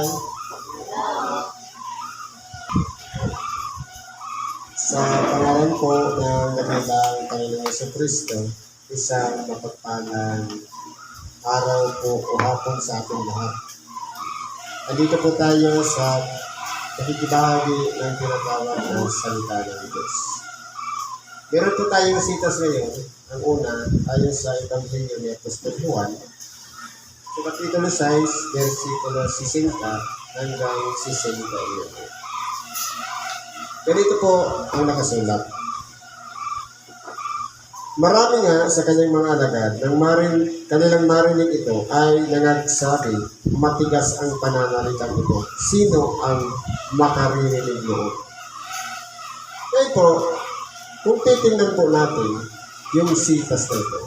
ay sa pangalan po ng dakilang Panginoon sa Kristo, isang mapagpalang araw po o hapon sa ating lahat. Nandito po tayo sa pakikibahagi ng tinatawag ng salita ng Diyos. Meron po tayong sitas ngayon. Ang una, ayon sa Ebanghelyo ni Apostol Juan, sa Kapitulo 6, versikulo 60 hanggang 61. Ganito po ang nakasulat. Marami nga sa kanyang mga alagad nang marin, kanilang marinig ito ay nangagsabi, matigas ang pananalitang ito. Sino ang makaririnig noon? Ngayon po, kung titingnan po natin yung sitas na ito,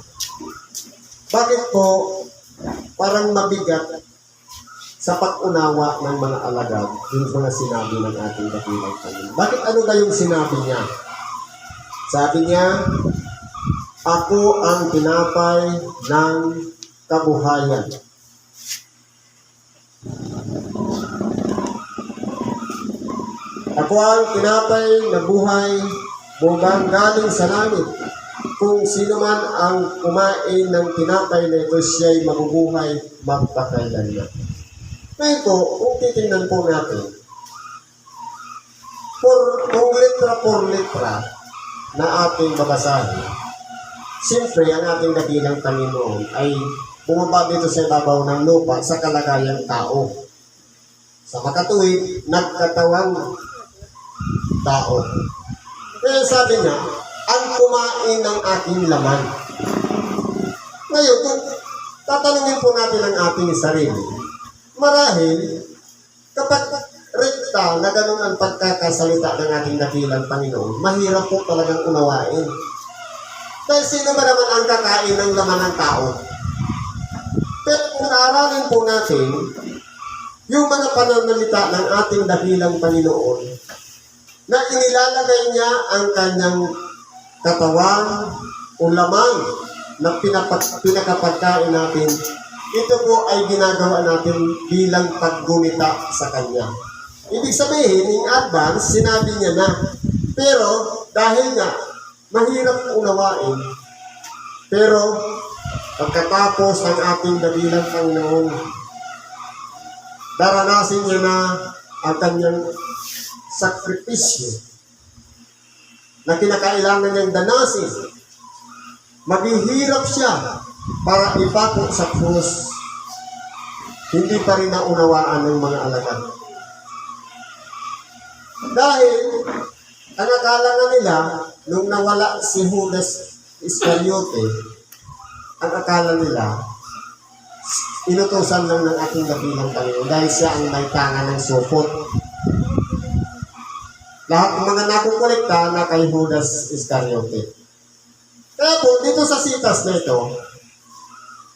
bakit po parang mabigat sa pag-unawa ng mga alagad yung mga sinabi ng ating dakilang Panginoon. Bakit ano ba yung sinabi niya? Sabi niya, Ako ang tinapay ng kabuhayan. Ako ang tinapay na buhay bugang galing sa langit. Kung sino man ang kumain ng tinapay na ito, siya'y mabubuhay magpakailanman. Ngayon po, kung titingnan po natin, por, kung letra por letra na ating babasahin, siyempre ang ating dakilang Panginoon ay bumaba dito sa ibabaw ng lupa sa kalagayang tao. Sa makatuwid, nagkatawang tao. Kaya sabi niya, ang kumain ng aking laman. Ngayon, kung tatanungin po natin ang ating sarili, marahil, kapag rekta na ganun ang pagkakasalita ng ating dakilang Panginoon, mahirap po talagang unawain. Dahil sino ba naman ang kakain ng laman ng tao? Pero kung aralin po natin, yung mga pananalita ng ating dakilang Panginoon, na inilalagay niya ang kanyang katawan o laman pinapat, pinakapagkain natin, ito po ay ginagawa natin bilang paggunita sa Kanya. Ibig sabihin, in advance, sinabi niya na. Pero, dahil nga, mahirap unawain. Pero, pagkatapos ang ating dabilang Panginoon, daranasin niya na ang kanyang sakripisyo na kinakailangan niyang danasin. Maghihirap siya para ipako sa krus. Hindi pa rin naunawaan ng mga alagad. Dahil, ang akala nga nila, nung nawala si Judas Iscariote, ang akala nila, inutosan lang ng ating dakilang Panginoon dahil siya ang may tanga ng supot. Lahat ng mga nakukolekta na kay Judas Iscariote. Kaya po, dito sa sitas na ito,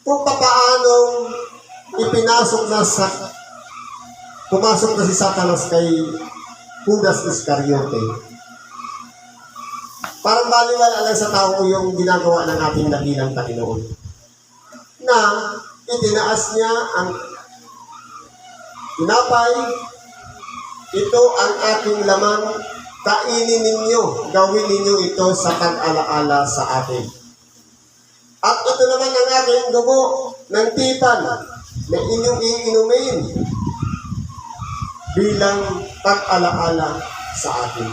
kung papaanong ipinasok na sa pumasok na si Satanas kay Judas Iscariote. Parang baliwala lang sa tao yung ginagawa ng ating dakilang Panginoon. Na itinaas niya ang tinapay, ito ang aking laman, kainin ninyo, gawin ninyo ito sa pag-alaala sa atin. At ito naman ang aking dugo ng tipan na inyong iinumin bilang pag-alaala sa atin.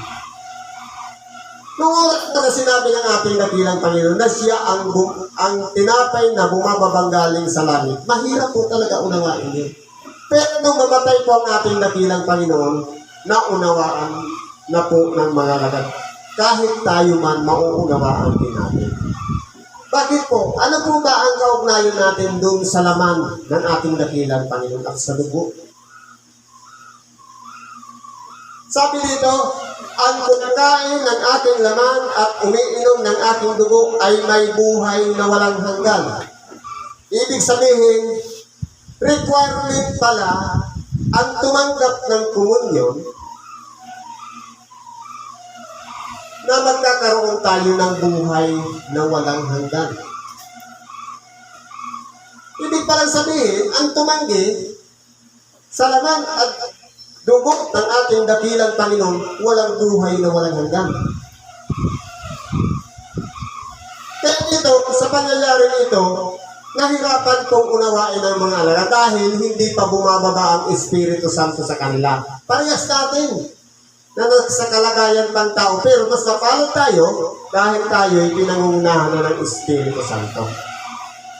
Noong oras na sinabi ng ating dakilang Panginoon na siya ang, ang tinapay na bumababang galing sa langit, mahirap po talaga unawain yun. Pero nung mamatay po ang ating dakilang Panginoon, naunawaan na po ng mga lagat. Kahit tayo man, mauunawaan din natin. Bakit po? Ano po ba ang kaugnayan natin doon sa laman ng ating dakilang Panginoon at sa dugo? Sabi dito, ang kumakain ng aking laman at umiinom ng aking dugo ay may buhay na walang hanggan. Ibig sabihin, requirement pala ang tumanggap ng komunyon na magkakaroon tayo ng buhay na walang hanggan. Ibig palang sabihin, ang tumanggi Sa laman at dugo ng ating dakilang Panginoon, walang buhay na walang hanggan. Kaya ito, sa pangyayari nito, nahirapan kong unawain ang mga alaga dahil hindi pa bumababa ang Espiritu Santo sa kanila. Parehas natin na nasa kalagayan pang tao. Pero mas mapalad tayo dahil tayo ay pinangungunahan na ng Espiritu Santo.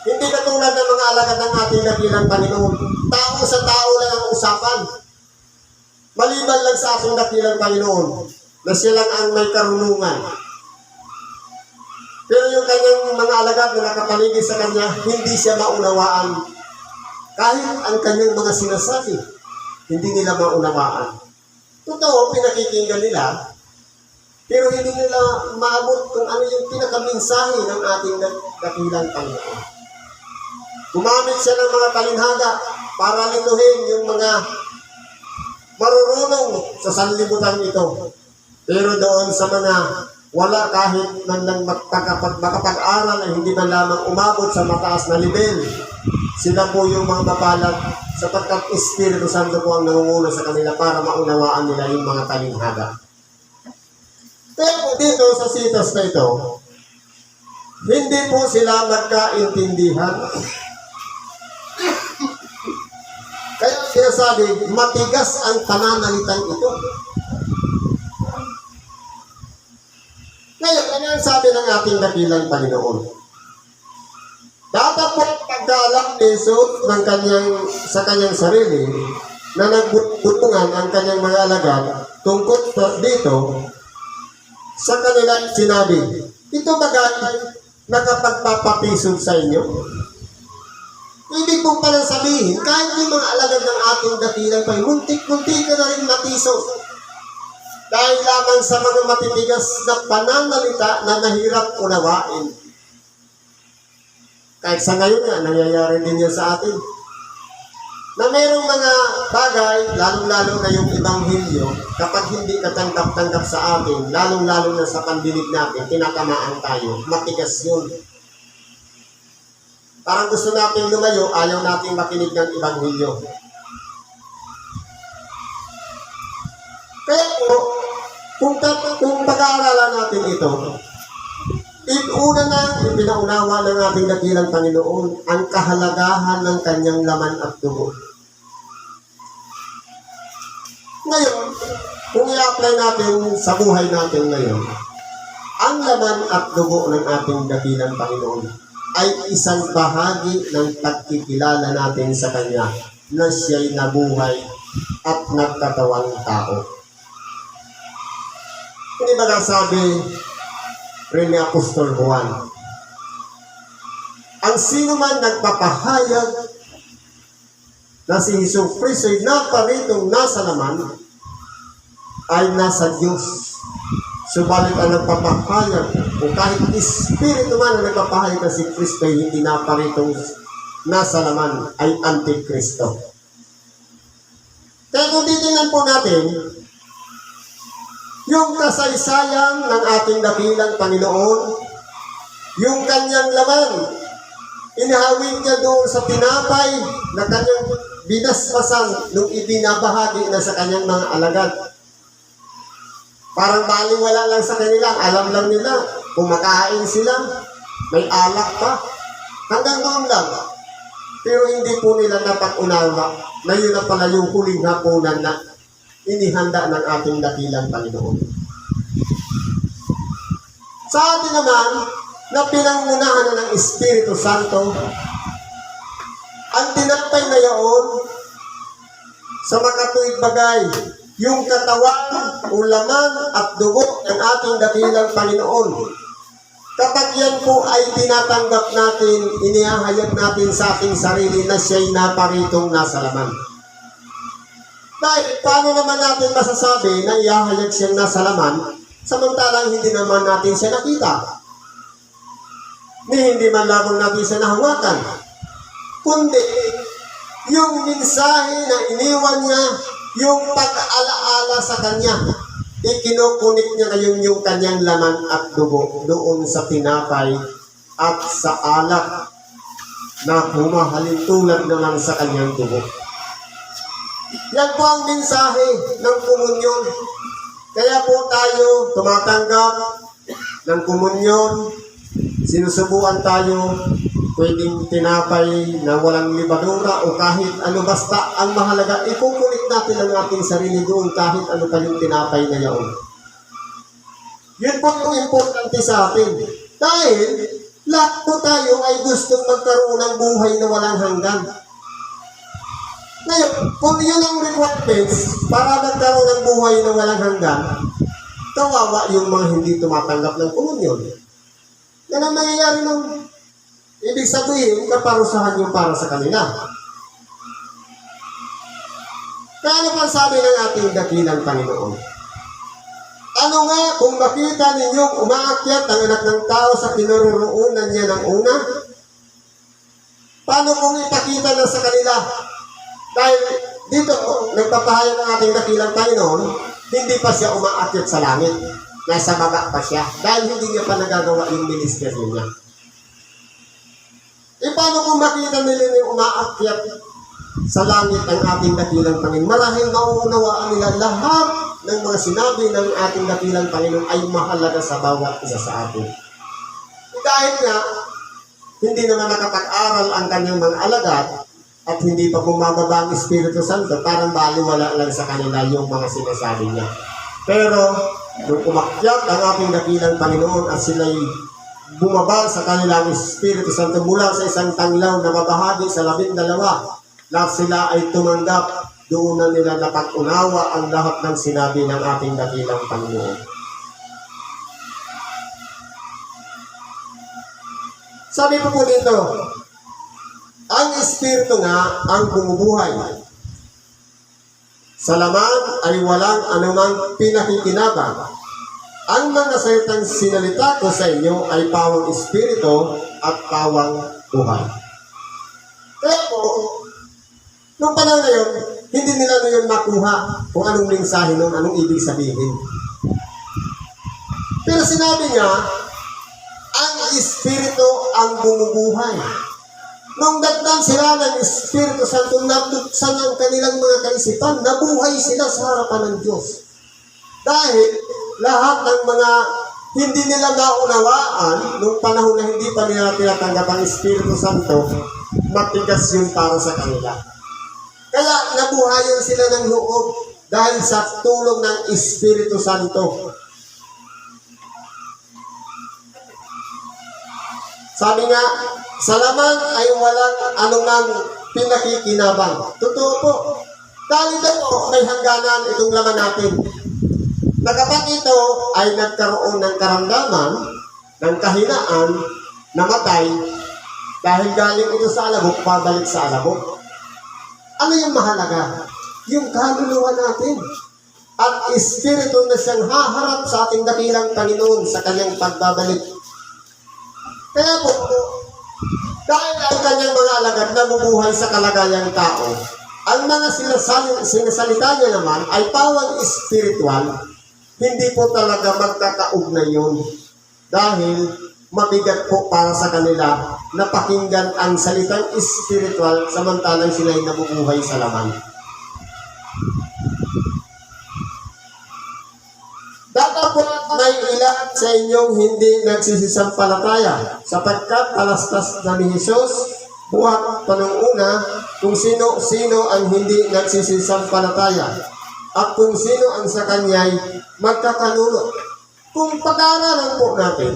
Hindi katulad ng mga alagad ng ating dakilang Panginoon. Tao sa tao lang ang usapan. Maliban lang sa ating dakilang Panginoon na siya lang ang may karunungan. Pero yung kanyang mga alagad na nakapaligid sa kanya, hindi siya maunawaan. Kahit ang kanyang mga sinasabi, hindi nila maunawaan. Totoo, pinakikinggan nila, pero hindi nila maabot kung ano yung pinakaminsahe ng ating dak- dakilang Panginoon. Gumamit siya ng mga talinhaga para linuhin yung mga marurunong sa sanlibutan ito. Pero doon sa mga wala kahit man lang makapag, makapag-aral ay hindi man lamang umabot sa mataas na level. Sila po yung mga mapalad sapagkat Espiritu Santo po ang nangunguna sa kanila para maunawaan nila yung mga talinhaga. Pero dito sa sitas na ito, hindi po sila magkaintindihan. Kaya sinasabi, matigas ang pananalitang ito. Ngayon, ano ang sabi ng ating dakilang Panginoon? Datapot pagkaalam ni Jesus ng kanyang, sa kanyang sarili na nagbutungan ang kanyang mga alagad tungkol dito sa kanila sinabi, ito bagay nakapagpapapisog sa inyo. Ibig kong pala sabihin, kahit yung mga alagad ng ating dakilang pay, muntik-muntik na rin matisog. Dahil lamang sa mga matitigas na pananalita na nahirap unawain. Kahit sa ngayon nga, nangyayari din yan sa atin. Na mayroong mga bagay, lalong-lalo na yung ibanghilyo, kapag hindi katanggap-tanggap sa atin, lalong-lalo na sa pandinig natin, tinatamaan tayo. Matigas yun. Parang gusto natin lumayo, ayaw natin makinig ng ibanghilyo. Kaya po, kung, kung pag-aaralan natin ito, it, una na ipinaunawa ng ating dakilang Panginoon ang kahalagahan ng kanyang laman at dugo. Ngayon, kung i-apply natin sa buhay natin ngayon, ang laman at dugo ng ating dakilang Panginoon ay isang bahagi ng pagkikilala natin sa Kanya na siya'y nabuhay at nagkatawang tao. Hindi ba nasabi rin ni Apostol Juan, ang sino man nagpapahayag na si Hesus Kristo ay naparitong nasa laman ay nasa Diyos. Subalit ang nagpapahayag o kahit Espiritu man ang nagpapahayag na si Kristo ay hindi naparitong nasa laman ay Antikristo. Kaya kung titingnan po natin, yung kasaysayan ng ating dakilang Panginoon, yung kanyang laman, inihawig niya doon sa tinapay na kanyang binasbasan nung ibinabahagi na sa kanyang mga alagad. Parang baliwala lang sa kanila, alam lang nila, kumakain sila, may alak pa, hanggang doon lang. Pero hindi po nila napag-unawa na yun na pala yung huling hapunan na inihanda ng ating dakilang Panginoon. Sa atin naman, na pinangunahan na ng Espiritu Santo, ang tinapay na yaon sa makatuwid bagay, yung katawan, ulaman at dugo ng ating dakilang Panginoon. Kapag yan po ay tinatanggap natin, inihahayag natin sa ating sarili na siya'y naparitong nasa laman. Dahil paano naman natin masasabi na ihahayag siyang nasa laman, samantalang hindi naman natin siya nakita. Ni hindi man lamang natin siya nahawakan. Kundi, yung mensahe na iniwan niya, yung pag-alaala sa kanya, ikinukunik niya ngayon yung kanyang laman at dugo doon sa tinapay at sa alak na humahalin tulad naman sa kanyang dugo. Yan po ang mensahe ng komunyon. Kaya po tayo tumatanggap ng komunyon, sinusubuan tayo, pwedeng tinapay na walang libadura o kahit ano basta ang mahalaga, ipukulit natin ang ating sarili doon kahit ano pa yung tinapay na yaon. Yun po yung importante sa atin. Dahil lahat po tayo ay gustong magkaroon ng buhay na walang hanggan. Ngayon, kung yun ang requirements para magkaroon ng buhay na walang hanggan, kawawa yung mga hindi tumatanggap ng komunyon. Yan ang nangyayari ng ibig sabihin, kaparusahan yung para sa kanila. Kaya ano pang sabi ng ating dakilang Panginoon? Ano nga kung makita ninyong umaakyat ang anak ng tao sa kinaroroonan niya ng una? Paano kung ipakita na sa kanila? Dahil dito, nagpapahayag ang ating dakilang Panginoon, hindi pa siya umaakyat sa langit. Nasa baba pa siya. Dahil hindi niya pa nagagawa yung ministeryo niya. E paano kung makita nila yung umaakyat sa langit ang ating dakilang Panginoon? Marahil mauunawaan nila lahat ng mga sinabi ng ating dakilang Panginoon ay mahalaga sa bawat isa sa atin. Dahil nga, hindi naman nakapag-aral ang kanyang mga alagad at hindi pa bumababa ang Espiritu Santo, parang baliwala lang sa kanila yung mga sinasabi niya. Pero, nung umakyat ang ating dakilang Panginoon at sila'y bumaba sa kanilang Espiritu Santo mula sa isang tanglaw na mabahagi sa labing dalawa, na sila ay tumanggap, doon na nila napag-unawa ang lahat ng sinabi ng ating dakilang Panginoon. Sabi po po dito, ang Espiritu nga ang bumubuhay. Sa laman ay walang anumang pinakikinabang. Ang mga salitang sinalita ko sa inyo ay pawang Espiritu at pawang buhay. Kaya po, nung panahon na yun, hindi nila na yun makuha kung anong mensahe nun, anong ibig sabihin. Pero sinabi niya, ang Espiritu ang bumubuhay. Nung dagdag sila ng Espiritu Santo, nabuksan ang kanilang mga kaisipan, nabuhay sila sa harapan ng Diyos. Dahil lahat ng mga hindi nila naunawaan nung panahon na hindi pa nila tinatanggap ang Espiritu Santo, matigas yun para sa kanila. Kaya nabuhayan sila ng loob dahil sa tulong ng Espiritu Santo. Sabi nga, sa laman ay walang anumang pinakikinabang. Totoo po. Dahil daw po, may hangganan itong laman natin. Na kapag ito ay nagkaroon ng karamdaman, ng kahinaan, namatay, dahil galing ito sa alabok, pabalik sa alabok. Ano yung mahalaga? Yung kaluluwa natin. At espiritu na siyang haharap sa ating dakilang Panginoon sa kanyang pagbabalik. Kaya po, dahil ang kanyang mga alagad nabubuhay sa kalagayang tao, ang mga sinasali, sinasalita niya naman ay pawang espiritual, hindi po talaga magkakaugnay yun. Dahil mabigat po para sa kanila na pakinggan ang salitang espiritual samantalang sila'y nabubuhay sa laman. Datapot may ilan sa inyong hindi nagsisisampalataya sapagkat alastas na ni Jesus buhat pa nung una kung sino-sino ang hindi nagsisisampalataya at kung sino ang sa kanya'y magkakalulot. Kung pag-aaralan po natin,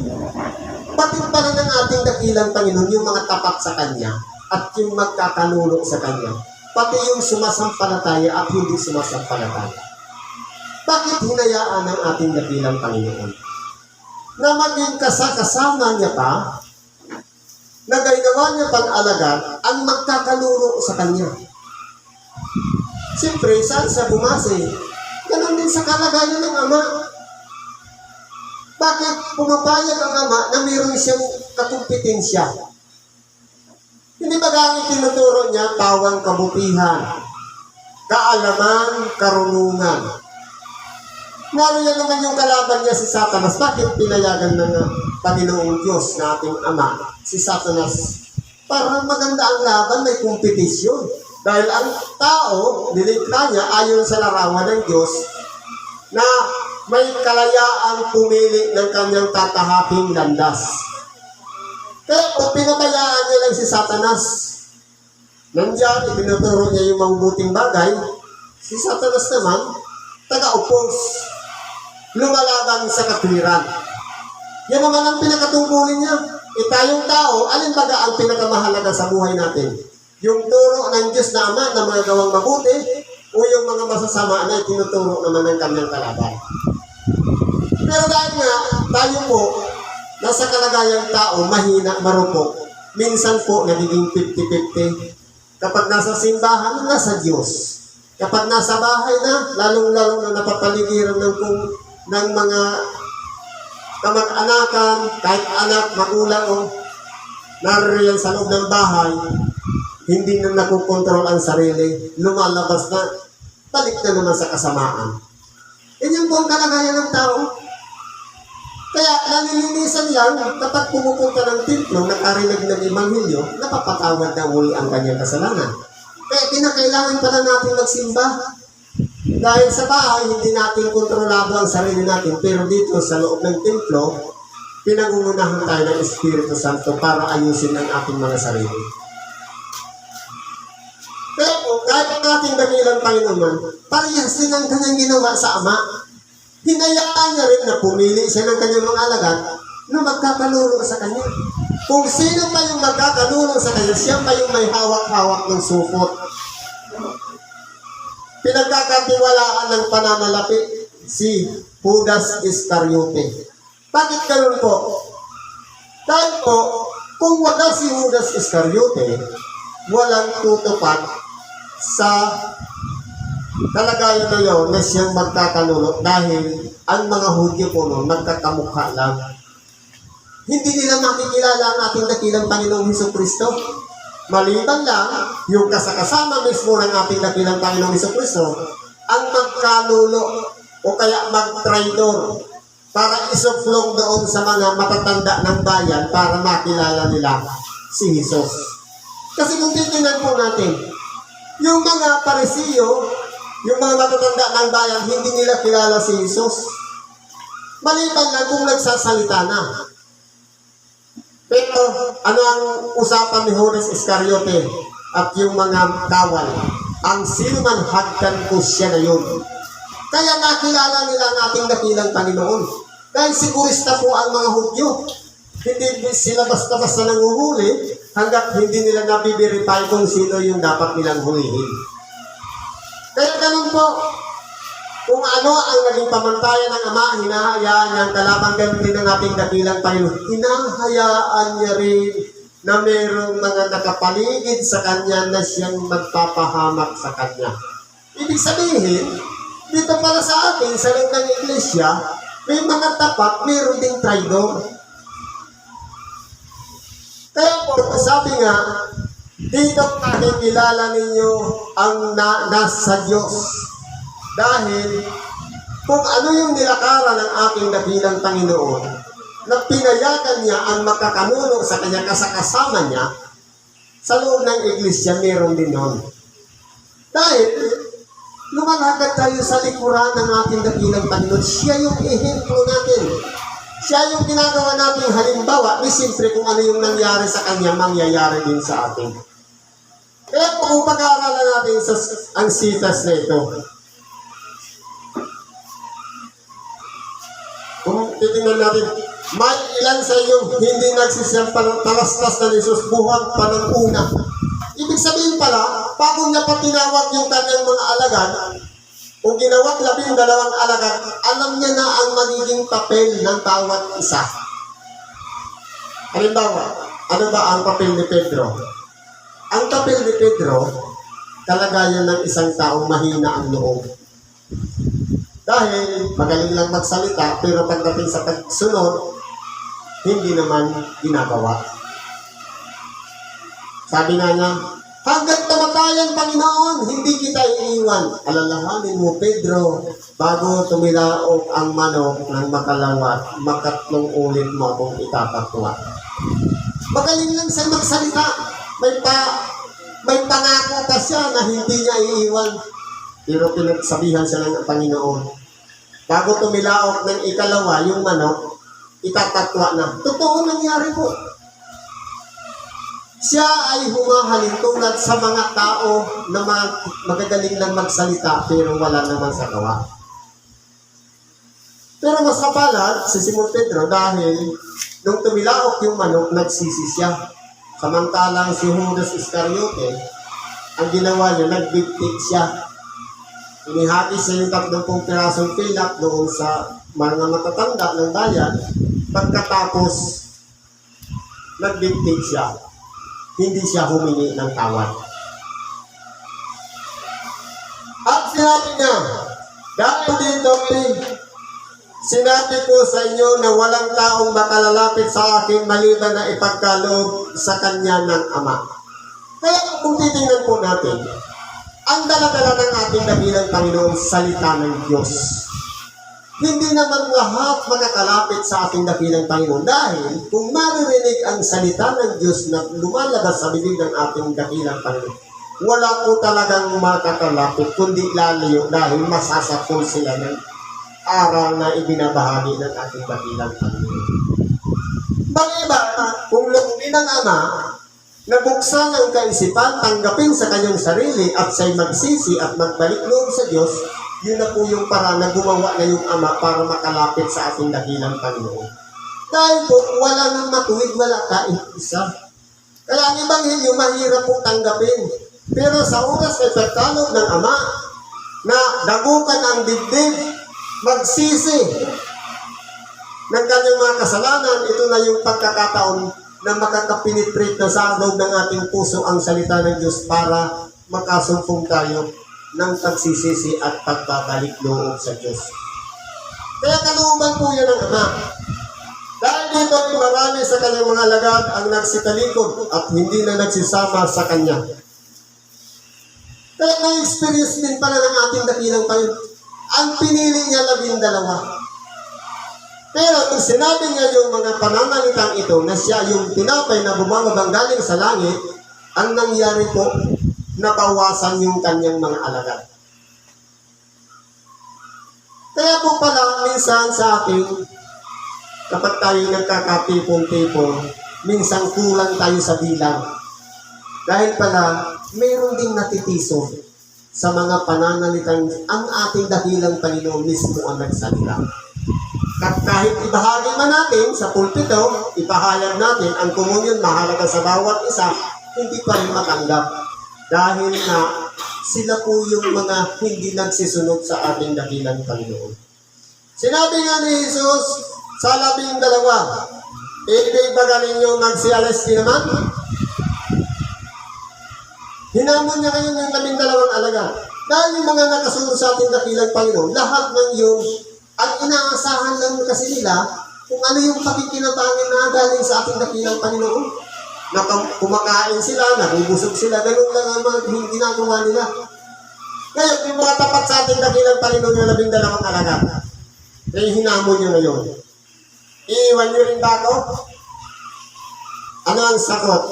pati pala ng ating dakilang Panginoon yung mga tapat sa Kanya at yung magkakanulo sa Kanya. Pati yung sumasampalataya at hindi sumasampalataya. Bakit hinayaan ng ating dakilang Panginoon? Na maging kasakasama niya pa, na ginawa niya pang alagad ang magkakaluro sa Kanya. Siyempre, saan siya bumase? Ganon din sa kalagayan ng Ama. Bakit pumapayag ang Ama na mayroon siyang kakumpetensya? Hindi ba ang tinuturo niya tawang kabutihan, kaalaman, karunungan. Naroon naman yung kalaban niya si Satanas. Bakit pinayagan ng Panginoong Diyos na ating Ama si Satanas? Para maganda ang laban, may kompetisyon. Dahil ang tao, nilikha niya ayon sa larawan ng Diyos na may kalayaang pumili ng kanyang tatahaping landas. Kaya kung pinabayaan niya lang si Satanas, nandiyan, ibinuturo niya yung mabuting bagay, si Satanas naman, taga-upos, lumalaban sa katwiran. Yan naman ang pinakatungkulin niya. E tayong tao, alin baga ang pinakamahalaga sa buhay natin? Yung turo ng Diyos na Ama na mga gawang mabuti o yung mga masasama na tinuturo naman ng kanyang kalaban? Pero dahil nga, tayo po, nasa kalagayang tao, mahina, marupok, minsan po nagiging 50-50. Kapag nasa simbahan, nasa Diyos. Kapag nasa bahay na, lalong-lalo na napapaligiran ng, kung, ng mga kamag-anakan, kahit anak, magulang o naririyan sa loob ng bahay, hindi na nakukontrol ang sarili, lumalabas na, balik na naman sa kasamaan. Yan po ang kalagayan ng tao. Kaya nalilinisan lang kapag pumupunta ng templo, nakarinig ng Ebanghelyo, napapatawad na uli ang kanyang kasalanan. Kaya kinakailangan pala natin magsimba. Dahil sa bahay, hindi natin kontrolado ang sarili natin. Pero dito sa loob ng templo, pinangungunahan tayo ng Espiritu Santo para ayusin ang ating mga sarili. Po, kahit ang ating dakilang Panginoon, parehas din ang kanyang ginawa sa Ama. Hinayaan niya rin na pumili siya ng kanyang mga alagad na magkakalulong sa kanya. Kung sino pa yung magkakalulong sa kanya, siya pa yung may hawak-hawak ng supot. Pinagkakatiwalaan ng pananalapi si Judas Iscariote. Bakit ganun po? Dahil po, kung wala si Judas Iscariote, walang tutupad sa kalagayan na yun na siyang magkakalulot dahil ang mga Hudyo po noon magkakamukha lang. Hindi nila makikilala ang ating dakilang Panginoong Heso Kristo. Maliban lang, yung kasakasama mismo ng ating dakilang Panginoong Heso Kristo, ang magkalulo o kaya mag-traidor para isuflong doon sa mga matatanda ng bayan para makilala nila si Jesus. Kasi kung titingnan po natin, yung mga parisiyo, yung mga matatanda ng bayan, hindi nila kilala si Jesus. Maliban lang kung nagsasalita na. Pero ano ang usapan ni Judas Iscariote at yung mga kawal? Ang sino man hadkan ko siya na yun. Kaya nakilala nila ang ating dakilang Panginoon. Dahil sigurista po ang mga Hudyo. Hindi sila basta-basta nanguhuli hanggat hindi nila nabiverify kung sino yung dapat nilang hulihin. Kaya ganun po, kung ano ang naging pamantayan ng Ama, hinahayaan niya ang kalaban ganun din ng ating dakilang Panginoon. Hinahayaan niya rin na mayroong mga nakapaligid sa Kanya na siyang magpapahamak sa Kanya. Ibig sabihin, dito pala sa atin, sa loob ng iglesia, may mga tapat, mayroon ding traidor. Kaya po, sabi nga, dito nakikilala ninyo ang na, nasa Diyos. Dahil kung ano yung nilakaran ng ating dakilang Panginoon, na pinayagan niya ang makakanuno sa kanya kasakasama niya, sa loob ng iglesia meron din nun. Dahil lumalakad tayo sa likuran ng ating dakilang Panginoon. Siya yung ehemplo natin. Siya yung ginagawa nating halimbawa, ni siyempre kung ano yung nangyari sa kanya, mangyayari din sa atin. Kaya kung pag-aaralan natin sa ang sitas na ito, kung titingnan natin, may ilan sa inyo hindi nagsisiyang talastas na ni Jesus buhat pa ng. Ibig sabihin pala, bago niya pa tinawag yung kanyang mga alagad, kung ginawat labing dalawang alagad, alam niya na ang magiging papel ng bawat isa. Halimbawa, ano ba ang papel ni Pedro? Ang papel ni Pedro, kalagayan ng isang taong mahina ang loob. Dahil magaling lang magsalita, pero pagdating sa pagsunod, hindi naman ginagawa. Sabi nga niya, hanggang tamatayan, Panginoon, hindi kita iiwan. Alalahanin mo, Pedro, bago tumilaok ang manok ng makalawat, makatlong ulit mo akong itatapwa. Magaling lang siya magsalita. May pa May pangako pa siya na hindi niya iiwan. Pero pinagsabihan siya ng Panginoon. Bago tumilaok ng ikalawa, yung manok, itatatwa na. Totoo nangyari po. Siya ay humahalin tulad sa mga tao na mag- magagaling lang magsalita pero wala naman sa gawa. Pero mas kapalad si Simon Pedro dahil nung tumilaok yung manok, nagsisi siya. Samantalang si Judas Iscariote, ang ginawa niya, nagbigtik siya. Inihati siya yung tatlong pirasong pilak doon sa mga matatanda ng bayan. Pagkatapos, nagbigtik siya. Hindi siya humingi ng tawad. At sinabi niya, dahil dito, Sinabi ko sa inyo na walang taong makalalapit sa akin maliban na ipagkaloob sa kanya ng Ama. Kaya kung titingnan po natin, ang daladala ng ating dabilang Panginoon, salita ng Diyos. Hindi naman lahat makakalapit sa ating dakilang Panginoon dahil kung maririnig ang salita ng Diyos na lumalabas sa bibig ng ating dakilang Panginoon, wala po talagang makakalapit kundi lalayo dahil masasapol sila ng aral na ibinabahagi ng ating dakilang Panginoon. Bang iba, kung loobin ng Ama, nabuksan ang kaisipan, tanggapin sa kanyang sarili at siya'y magsisi at magbalik loob sa Diyos, yun na po yung para na gumawa na yung Ama para makalapit sa ating dakilang Panginoon. Dahil po, wala nang matuwid, wala kahit isa. Kaya ang Ebanghelyo, mahirap po tanggapin. Pero sa oras na pagkalog ng Ama, na dagukan ang dibdib, magsisi ng kanyang mga kasalanan, ito na yung pagkakataon na makakapinitrate na sa loob ng ating puso ang salita ng Diyos para makasumpong tayo ng pagsisisi at pagbabalik loob sa Diyos. Kaya kalooban po yan ng Ama. Dahil dito ay marami sa kanyang mga lagad ang nagsitalikod at hindi na nagsisama sa Kanya. Kaya na-experience din pala ng ating dakilang Panginoon. Ang pinili niya labing dalawa. Pero kung sinabi niya yung mga pananalitang ito na siya yung tinapay na bumababang galing sa langit, ang nangyari po, nabawasan yung kanyang mga alagad. Kaya po pala, minsan sa atin, kapag tayo nagkakatipon-tipon, minsan kulang tayo sa bilang. Dahil pala, mayroon ding natitiso sa mga pananalitang ang ating dakilang Panginoon mismo ang nagsalita. At kahit ibahagi man natin sa pulpito, ipahayag natin ang komunyon mahalaga sa bawat isa, hindi pa rin matanggap. Dahil na sila po yung mga hindi nagsisunod sa ating dakilang Panginoon. Sinabi nga ni Jesus sa labing dalawa, Ibig ba galing yung magsialas din naman? Hinamon niya ngayon yung labing dalawang alaga. Dahil yung mga nakasunod sa ating dakilang Panginoon, lahat ng yun, ang inaasahan lang kasi nila kung ano yung pakikinabangin na galing sa ating dakilang Panginoon. Na kum- kumakain sila, nabubusog sila, ganun lang ang mga ginagawa nila. Ngayon, yung mga tapat sa ating dakilang Panginoon yung labing dalawang alaga, eh hinamon niyo ngayon. Iiwan niyo rin ba ako? Ano ang sakot?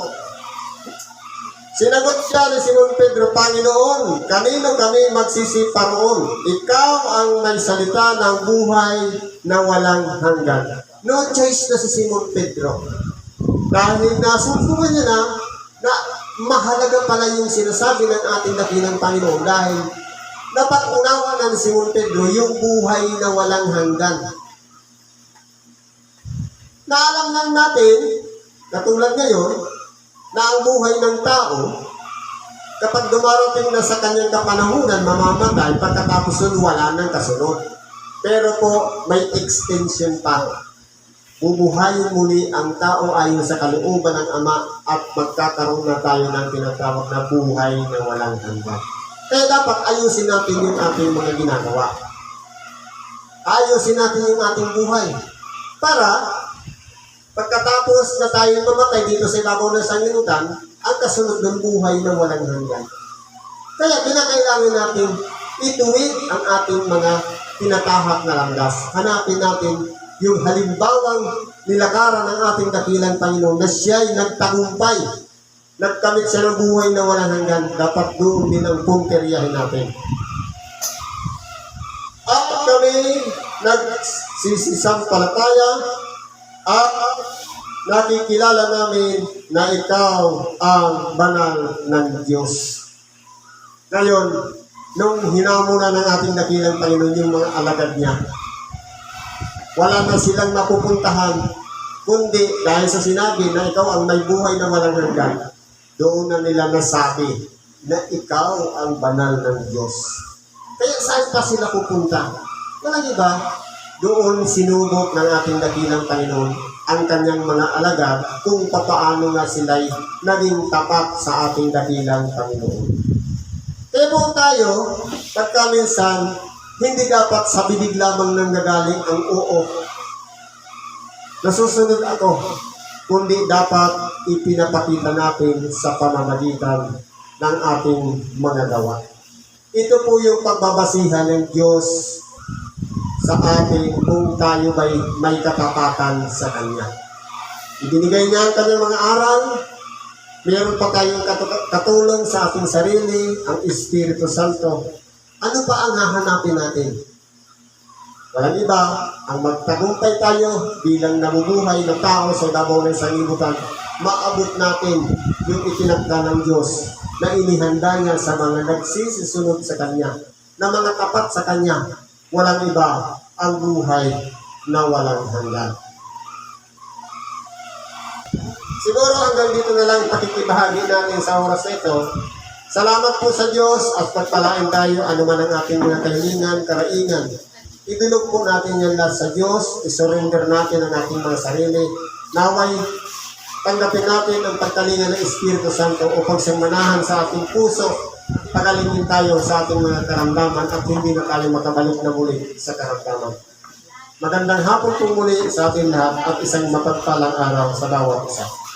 Sinagot siya ni Simon Pedro, Panginoon, kanino kami magsisipa roon? Ikaw ang may salita ng buhay na walang hanggan. No choice na si Simon Pedro. Dahil nasumpungan niya na, na mahalaga pala yung sinasabi ng ating dakilang Panginoon dahil napatunawa na ni Simon Pedro yung buhay na walang hanggan. Naalam lang natin, katulad ngayon, na ang buhay ng tao, kapag dumarating na sa kanyang kapanahunan, mamamatay, pagkatapos nun, wala nang kasunod. Pero po, may extension pa. Bubuhayin muli ang tao ayon sa kalooban ng Ama at magkakaroon na tayo ng tinatawag na buhay na walang hanggan. Kaya dapat ayusin natin yung ating mga ginagawa. Ayusin natin yung ating buhay. Para Pagkatapos na tayo mamatay dito sa ibabaw ng sanglibutan, ang kasunod ng buhay na walang hanggan. Kaya kinakailangan natin ituwid ang ating mga tinatahak na landas. Hanapin natin yung halimbawang nilakaran ng ating dakilang Panginoon na siya'y nagtagumpay nagkamit siya ng buhay na walang hanggan, dapat doon din ang punteriyahin natin. At kami nagsisisampalataya at nakikilala namin na ikaw ang banal ng Diyos. Ngayon, nung hinamunan ng ating dakilang Panginoon yung mga alagad niya, wala na silang mapupuntahan, kundi dahil sa sinabi na ikaw ang may buhay na walang hanggan, doon na nila nasabi na ikaw ang banal ng Diyos. Kaya saan pa sila pupunta? Walang iba, doon sinubok ng ating dakilang Panginoon ang kanyang mga alagad kung papaano nga sila'y naging tapat sa ating dakilang Panginoon. Kaya po tayo, pagka hindi dapat sa bibig lamang nang gagaling ang oo. Nasusunod ako, kundi dapat ipinapakita natin sa pamamagitan ng ating mga gawa. Ito po yung pagbabasihan ng Diyos sa atin kung tayo may, may katapatan sa Kanya. Ibinigay niya ang kanyang mga aral, Meron pa tayong katu- katulong sa ating sarili, ang Espiritu Santo. Ano pa ang hahanapin natin? Walang iba, ang magtagumpay tayo bilang namubuhay na tao sa dabaw ng sanlibutan, maabot natin yung itinakda ng Diyos na inihanda niya sa mga nagsisisunod sa Kanya, na mga tapat sa Kanya, walang iba ang buhay na walang hanggan. Siguro hanggang dito na lang pakikibahagi natin sa oras na ito. Salamat po sa Diyos at pagpalain tayo anuman ang ating mga kahilingan, karaingan. Idulog po natin yan lahat sa Diyos, isurrender natin ang ating mga sarili. Naway, tanggapin natin ang pagkalinga ng Espiritu Santo upang siyang sa ating puso, pagalingin tayo sa ating mga karamdaman at hindi na tayo makabalik na muli sa karamdaman. Magandang hapon po muli sa ating lahat at isang mapagpalang araw sa bawat isa.